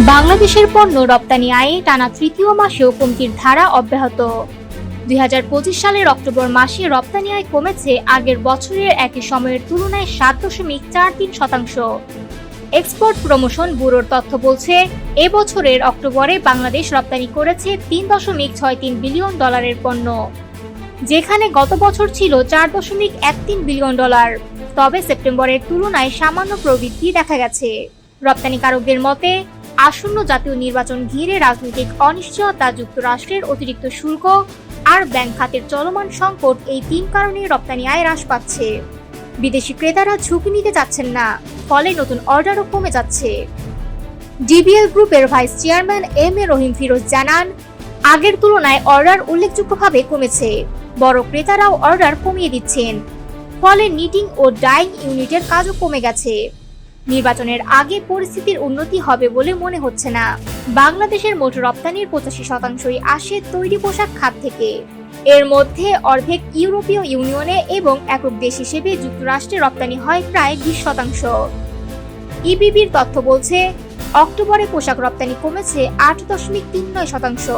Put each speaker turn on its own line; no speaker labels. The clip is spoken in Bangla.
বাংলাদেশের পণ্য রপ্তানি আয়ে টানা তৃতীয় মাসেও কমতির ধারা অব্যাহত। দু হাজার পঁচিশ সালের অক্টোবর মাসে রপ্তানি আয় কমেছে আগের বছরের একই সময়ের তুলনায় সাত দশমিক চার তিন শতাংশ। এক্সপোর্ট প্রমোশন ব্যুরোর তথ্য বলছে এবছরের অক্টোবরে বাংলাদেশ রপ্তানি করেছে তিন দশমিক ছয় তিন বিলিয়ন ডলারের পণ্য, যেখানে গত বছর ছিল চার দশমিক এক তিন বিলিয়ন ডলার। তবে সেপ্টেম্বরের তুলনায় সামান্য প্রবৃদ্ধি দেখা গেছে। রপ্তানিকারকদের মতে আসন্ন জাতীয় নির্বাচন ঘিরে রাজনৈতিক অনিশ্চয়তা যুক্তরাষ্ট্রের অতিরিক্ত শুল্ক আর ব্যাংক খাতের চলমান সংকট এই তিন কারণে রপ্তানি আয় হ্রাস পাচ্ছে। বিদেশি ক্রেতারা ঝুঁকি নিতে চাচ্ছেন না, ফলে নতুন অর্ডারও কমে যাচ্ছে। ডিবিএল গ্রুপের vice chairman M A Rahim Firoz জানান, আগের তুলনায় অর্ডার উল্লেখযোগ্যভাবে কমেছে, বড় ক্রেতারাও অর্ডার কমিয়ে দিচ্ছেন, ফলে নিটিং ও ডাইং ইউনিটের কাজও কমে গেছে। নির্বাচনের আগে পরিস্থিতির উন্নতি হবে বলে মনে হচ্ছে না। বাংলাদেশের মোট রপ্তানির পঁচাশি শতাংশই আসে তৈরি পোশাক খাত থেকে। এর মধ্যে অর্ধেক ইউরোপীয় ইউনিয়নে এবং একক দেশ হিসেবে যুক্তরাষ্ট্রে রপ্তানি হয় প্রায় বিশ শতাংশ। ইবিবির তথ্য বলছে, অক্টোবরে পোশাক রপ্তানি কমেছে আট দশমিক তিন নয় শতাংশ।